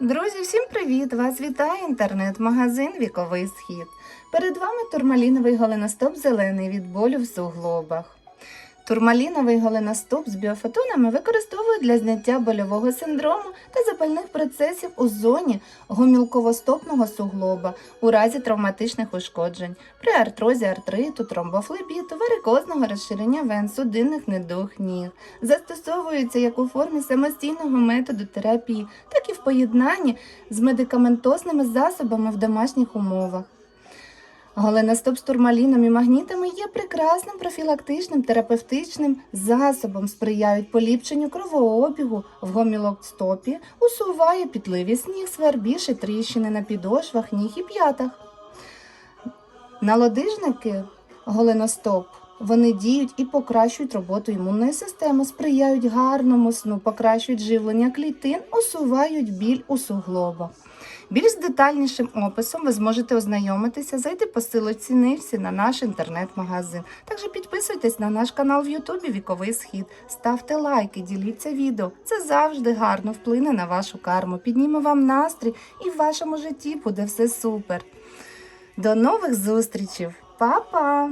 Друзі, всім привіт! Вас вітає інтернет-магазин Віковий Схід. Перед вами турмаліновий голеностоп зелений від болю в суглобах. Турмаліновий голеностоп з біофотонами використовують для зняття больового синдрому та запальних процесів у зоні гомілковостопного суглоба у разі травматичних ушкоджень при артрозі артриту, тромбофлебіту, варикозного розширення вен, судинних недуг ніг. Застосовується як у формі самостійного методу терапії, так і в поєднанні з медикаментозними засобами в домашніх умовах. Голеностоп з турмаліном і магнітами є прекрасним профілактичним терапевтичним засобом, сприяють поліпшенню кровообігу в гомілокстопі, усуває пітливі сніг, свербіші тріщини на підошвах, ніг і п'ятах. Налодижники голеностоп вони діють і покращують роботу імунної системи, сприяють гарному сну, покращують живлення клітин, усувають біль у суглобах. Більш детальнішим описом ви зможете ознайомитися, зайти по силочці нивці на наш інтернет-магазин. Також підписуйтесь на наш канал в Ютубі Віковий Схід, ставте лайки, діліться відео. Це завжди гарно вплине на вашу карму, підніме вам настрій і в вашому житті буде все супер. До нових зустрічей! Па-па!